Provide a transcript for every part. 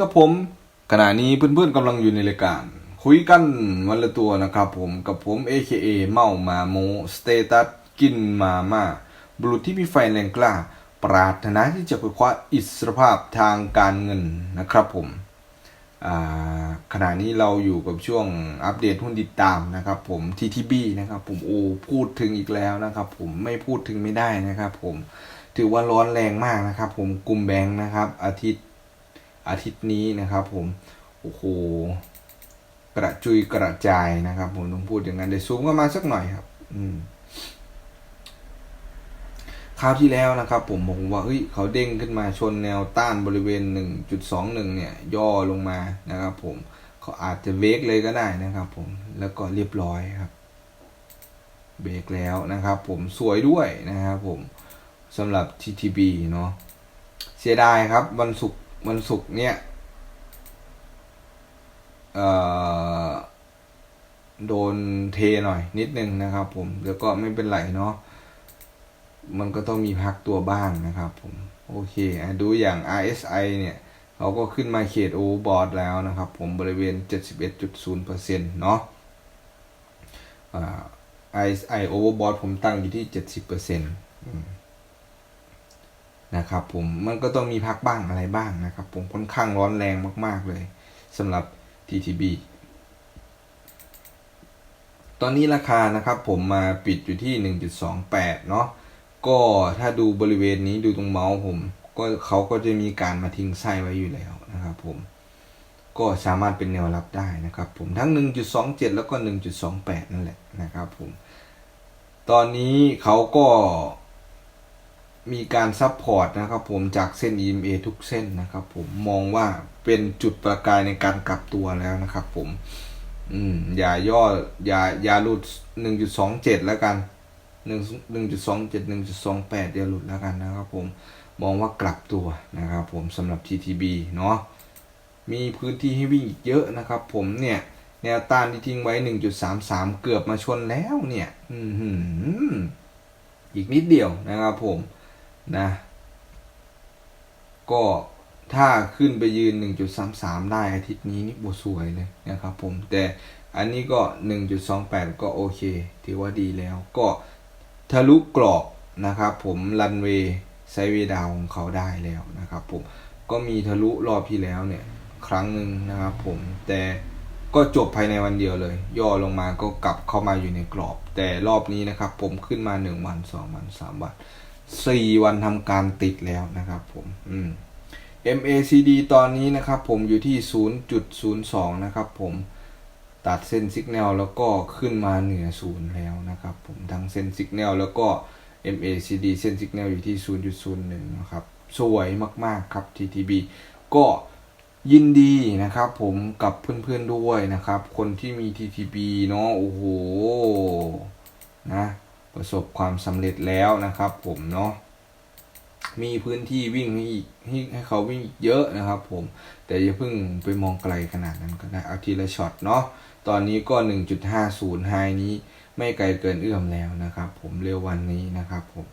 วัสดีครับผม ขณะนี้เพื่อนๆกำลังอยู่ในรายการ คุยกันวันละตัวนะครับผมกับผม AKA เมามาโมสเตตัสกินมาม่าบุรุษที่มีไฟแรงกล้า ปรารถนาที่จะไปคว้าอิสรภาพทางการเงินนะครับผมขณะนี้เราอยู่กับช่วงอัปเดตหุ้นติดตามนะครับผม TTB นะครับผมโอ้พูดถึงอีกแล้วนะครับผมไม่พูดถึงไม่ได้นะครับผมถือว่าร้อนแรงมากนะครับผมกลุ่มแบงค์นะครับ อาทิตย์ อาทิตย์นี้นะครับ ผมโอ้โหกระจุยกระจายนะครับ ผมต้องพูดอย่างนั้นเดี๋ยวซูมเข้ามาสักหน่อยครับ อืมคราวที่แล้วนะครับ ผมบอกว่าเฮ้ยเขาเด้งขึ้นมาชนแนวต้านบริเวณ 1.21 เนี่ย ย่อลงมานะครับ ผมเขาอาจจะเบรกเลยก็ได้นะครับ ผมแล้วก็เรียบร้อยครับเบรกแล้วนะครับ ผมสวยด้วยนะครับ ผมสำหรับ TTB เนาะเสียดายครับ วันศุกร์ วันศุกร์เนี่ยโดนเทหน่อยนิดนึงนะครับ ผมแล้วก็ไม่เป็นไรเนาะมันก็ต้องมีพักตัวบ้างนะครับผม โอเค ดูอย่าง RSI เนี่ยเขาก็ขึ้นมาเขตโอเวอร์บอทแล้วนะครับ ผมบริเวณ 71.0%เนาะอ่า RSI overbought ผมตั้งอยู่ที่ 70%อืม นะครับผมมันก็ต้องมีพักบ้างอะไรบ้างนะครับผมค่อนข้างร้อนแรงมาก ๆเลยสำหรับ TTB ตอนนี้ราคานะครับผมมาปิดอยู่ที่ 1.28 เนาะก็ถ้าดูบริเวณนี้ดูตรงเมาส์ผมก็เขาก็จะมีการมาทิ้งไส้ไว้อยู่แล้วนะครับผมก็สามารถเป็นแนวรับได้นะครับผมทั้ง 1.27 แล้วก็ 1.28 นั่นแหละนะครับผมตอนนี้เขาก็ มีการซับพอร์ตนะครับผมจากเส้น EMA ทุกเส้นนะครับผมมองว่าเป็นจุดประกายในการกลับตัวแล้วนะครับผมอืมอย่าย่ออย่าอย่าหลุด 1.27 แล้วกัน 1.271.28 อย่าหลุดแล้วกันนะครับผมมองว่ากลับตัวนะครับผมสำหรับ TTB เนาะมีพื้นที่ให้วิ่งอีกเยอะนะครับผมเนี่ยแนวต้านที่ทิ้งไว้ 1.33 เกือบมาชนแล้วเนี่ย อือหืออีกนิดเดียวนะครับผม นะ ก็ถ้าขึ้นไปยืน 1.33 ได้อาทิตย์นี้นี่บสวยเลยนะครับผม แต่อันนี้ก็ 1.28 ก็โอเค ถือว่าดีแล้ว ก็ทะลุกรอบนะครับผมรันเวย์ไซเวดาวของเขาได้แล้วนะครับผม ก็มีทะลุรอบที่แล้วเนี่ย ครั้งหนึ่งนะครับผม แต่ก็จบภายในวันเดียวเลย ย่อลงมาก็กลับเข้ามาอยู่ในกรอบ แต่รอบนี้นะครับผมขึ้นมา 1 วัน 2 วัน 3 วัน สี่วันทำการติดแล้วนะครับผมอืม MACD ตอนนี้นะครับผมอยู่ที่ 0.02 นะครับผมตัดเส้นสัญญาณแล้วก็ขึ้นมาเหนือศูนย์แล้วนะครับผมทั้งเส้นสัญญาณแล้วก็ MACD เส้นสัญญาณอยู่ที่ 0.01 นะครับ สวยมากๆครับ TTB ก็ยินดีนะครับผมกับเพื่อนๆด้วยนะครับ คนที่มี TTB เนาะโอ้โหนะ ประสบความสำเร็จแล้วนะครับผมเนาะมีพื้นที่วิ่งให้ให้ให้เขาวิ่งเยอะนะครับผมแต่อย่าเพิ่งไปมองไกลขนาดนั้นก็ได้เอาทีละช็อตเนาะตอนนี้ก็ 1.50ไฮนี้ไม่ไกลเกินเอื้อมแล้วนะครับ ผมเร็ววันนี้นะครับผม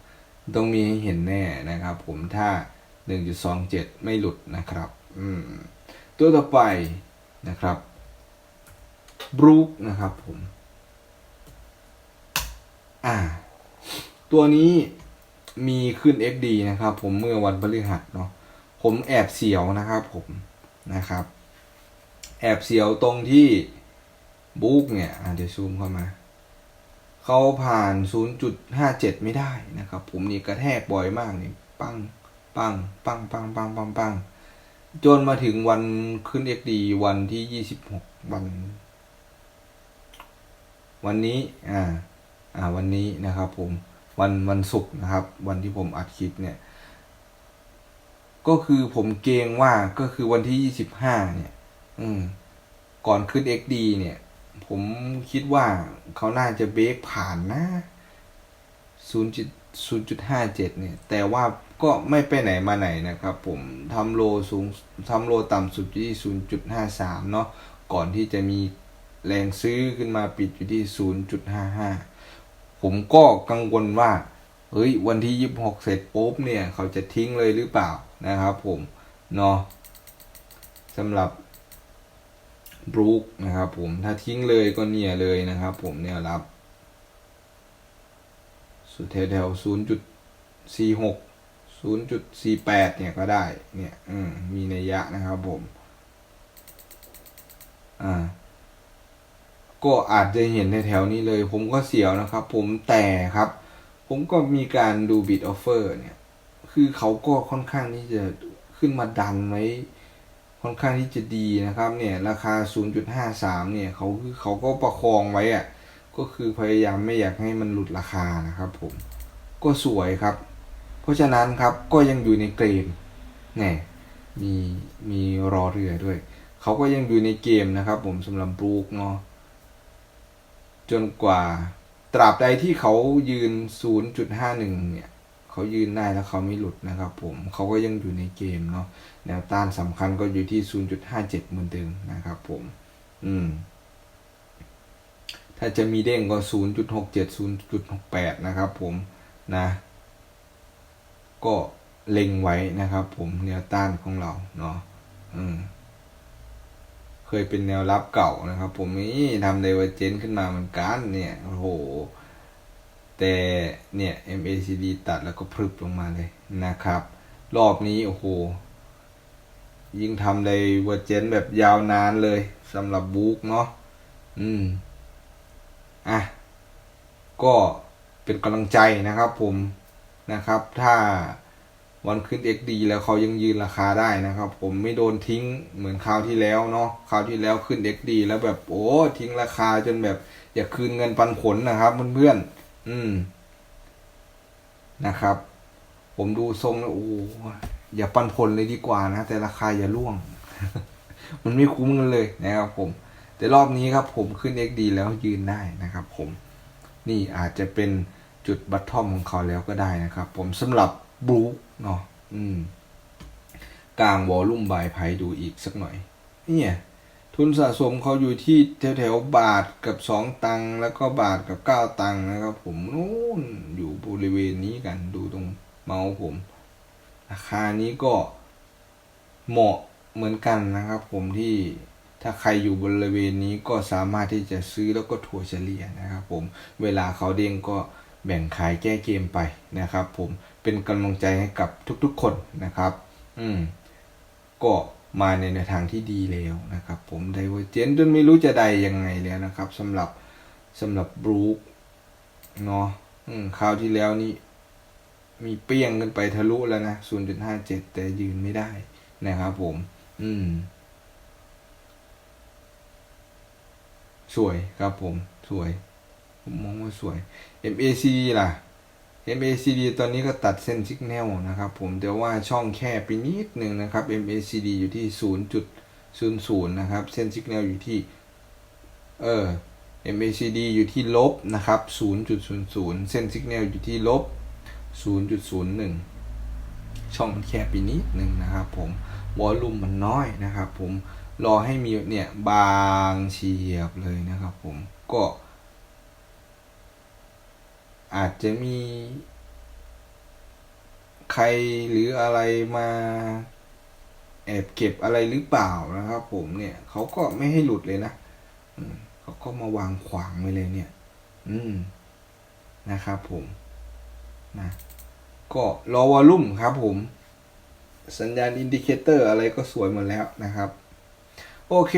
ต้องมีให้เห็นแน่นะครับ ผมถ้า 1.27 ไม่หลุดนะครับอืมตัวต่อไปนะครับบรูคนะครับผม อ่า ตัวนี้มีขึ้น XD นะครับ ผมเมื่อวันพฤหัสเนาะผมแอบเสียวนะครับ ผมนะครับ แอบเสียวตรงที่บุ๊กเนี่ยเดี๋ยวซูมเข้ามา เขาผ่าน 0.57 ไม่ได้นะครับ ผมนี่กระแทกบ่อยมากนี่ปังปังปังปังปังปังปังจนมาถึงวันขึ้น XD วันที่ 26 วัน วันนี้ อ่า วันนี้นะครับผมวันวันศุกร์นะครับ วันที่ผมอัดคลิปเนี่ย ก็คือผมเกรงว่าก็คือวันที่ยี่สิบห้าเนี่ย อืม ก่อนขึ้น XD เนี่ย ผมคิดว่าเขาน่าจะเบรกผ่านนะศูนย์จุดศูนย์จุดห้าเจ็ดเนี่ย แต่ว่าก็ไม่ไปไหนมาไหนนะครับ ผมทำโลสูงทำโลต่ำสุดที่ศูนย์จุดห้าสามเนาะก่อนที่จะมีแรงซื้อขึ้นมาปิดอยู่ที่ศูนย์จุดห้าห้า ผมก็กังวลว่าเฮ้ยวันที่ยี่สิบหกเสร็จปุ๊บเนี่ย เขาจะทิ้งเลยหรือเปล่านะครับผมเนาะสำหรับบรูคนะครับผมถ้าทิ้งเลยก็เนี่ยเลยนะครับผมแนวรับ สุดแถวๆศูนย์จุดสี่หกศูนย์จุดสี่แปดเนี่ยก็ได้เนี่ย อืมมีนัยยะนะครับผม อ่า ก็อาจจะเห็นในแถวนี้เลย ผมก็เสียวนะครับ ผมแต่ครับ ผมก็มีการดูบิดออฟเฟอร์เนี่ย คือเขาก็ค่อนข้างที่จะขึ้นมาดันไว้ค่อนข้างที่จะดีนะครับ เนี่ย ราคา 0.53 เนี่ยเขาคือเขาก็ประคองไว้อะก็คือพยายามไม่อยากให้มันหลุดราคานะครับ ผมก็สวยครับ เพราะฉะนั้นครับก็ยังอยู่ในเกมแน่มีมีรอเรือด้วย เขาก็ยังอยู่ในเกมนะครับ ผมสำหรับบรูคเนาะ จนกว่าตราบใดที่เขายืน 0.51 เนี่ย เขายืนได้แล้วเขาไม่หลุดนะครับผมเขาก็ยังอยู่ในเกมเนาะแนวต้านสำคัญก็อยู่ที่ 0.57 เหมือนเดิมนะครับผม อืม ถ้าจะมีเด้งก็ 0.67 0.68 นะครับผมนะ ก็เล็งไว้นะครับผมแนวต้านของเราเนาะอืม เคยเป็นแนวรับเก่านะครับ ผมนี่ทำไดเวอร์เจนขึ้นมาเหมือนกันเนี่ยโอ้โห แต่เนี่ย MACD ตัดแล้วก็พรึบลงมาเลยนะครับ รอบนี้โอ้โห ยิ่งทำไดเวอร์เจนแบบยาวนานเลยสำหรับบุ๊กเนาะอืม อะ ก็เป็นกำลังใจนะครับผมนะครับ ถ้า วันขึ้น XD แล้วเขายังยืนราคาได้นะครับ ผมไม่โดนทิ้งเหมือนคราวที่แล้วเนาะคราวที่แล้วขึ้น XD แล้วแบบโอ้ทิ้งราคาจนแบบอยากคืนเงินปันผลนะครับเพื่อนๆอืมนะครับ ผมดูทรงแล้วโอ้อย่าปันผลเลยดีกว่านะ แต่ราคาอย่าล่วง มันไม่คุ้มกันเลยนะครับผม แต่รอบนี้ครับ ผมขึ้น XD แล้วยืนได้นะครับ ผม นี่อาจจะเป็นจุดบัตทอมของเขาแล้วก็ได้นะครับ ผมสำหรับ บลูเนาะอืมกลางวอลลุ่มบายไพดูอีกสักหน่อยเนี่ยทุนสะสมเขาอยู่ที่แถวๆบาทกับสองตังค์แล้วก็บาทกับเก้าตังค์นะครับ ผมนู่นอยู่บริเวณนี้กันดูตรงเมาส์ผม ราคานี้ก็เหมาะเหมือนกันนะครับ ผมที่ถ้าใครอยู่บริเวณนี้ก็สามารถที่จะซื้อแล้วก็ถัวเฉลี่ยนะครับ ผมเวลาเขาเด้งก็แบ่งขายแก้เกมไปนะครับ ผม เป็นกำลังใจให้กับทุกๆคนนะครับ อืม ก็มาในแนวทางที่ดีแล้วนะครับ ผมไดเวอร์เจนจนไม่รู้จะใดยังไงแล้วนะครับสำหรับสำหรับบรูคเนาะอืมคราวที่แล้วนี่มีเปี้ยงขึ้นไปทะลุแล้วนะ 0.57 แต่ยืนไม่ได้นะครับผม อืม สวยครับผม สวย ผมมองว่าสวย MACD ล่ะ MACD ตอนนี้ก็ตัดเส้นสัญญาณนะครับ ผมแต่ว่าช่องแคบไปนิดหนึ่งนะครับ MACD อยู่ที่ 0.00 นะครับ เส้นสัญญาณอยู่ที่ เออ MACD อยู่ที่ลบนะครับ 0.00 เส้นสัญญาณอยู่ที่ลบ 0.01 ช่องมันแคบไปนิดหนึ่งนะครับผม วอลลุ่มมันน้อยนะครับผม รอให้มีเนี่ยบางเฉียบเลยนะครับผม ก็ อาจจะมีใครหรืออะไรมาแอบเก็บอะไรหรือเปล่านะครับ ผมเนี่ยเขาก็ไม่ให้หลุดเลยนะเขาก็มาวางขวางไว้เลยเนี่ย อืมนะครับผมนะก็รอวอลุ่มครับผม สัญญาณอินดิเคเตอร์อะไรก็สวยหมดแล้วนะครับ โอเค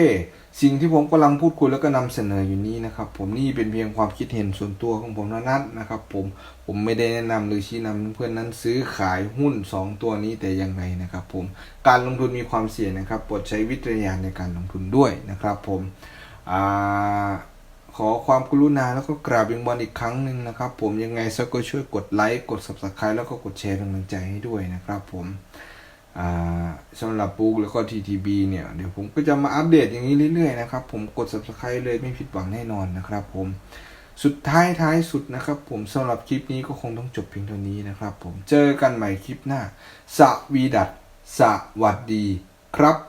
สิ่งที่ผมกำลังพูดคุยแล้วก็นำเสนออยู่นี้นะครับ ผมนี่เป็นเพียงความคิดเห็นส่วนตัวของผมเท่านั้นนะครับ ผมผมไม่ได้แนะนำหรือชี้นำเพื่อนนั้นซื้อขายหุ้น 2 ตัวนี้แต่อย่างไรนะครับ ผมการลงทุนมีความเสี่ยงนะครับโปรดใช้วิจารณญาณในการลงทุนด้วยนะครับ ผมอ่าขอความกรุณาแล้วก็กราบวิงบอลอีกครั้งหนึ่งนะครับ ผมยังไงสักก็ช่วยกดไลค์กด subscribe แล้วก็กดแชร์เป็นกำลังใจให้ด้วยนะครับ ผม สำหรับปุ๊กแล้วก็ TTB เนี่ย เดี๋ยวผมก็จะมาอัปเดตอย่างนี้เรื่อยๆนะครับ ผมกด subscribe เลยไม่ผิดหวังแน่นอนนะครับผมสุดท้ายท้ายสุดนะครับ ผมสำหรับคลิปนี้ก็คงต้องจบเพียงเท่านี้นะครับ ผมเจอกันใหม่คลิปหน้า สวีดัตสวัสดีครับ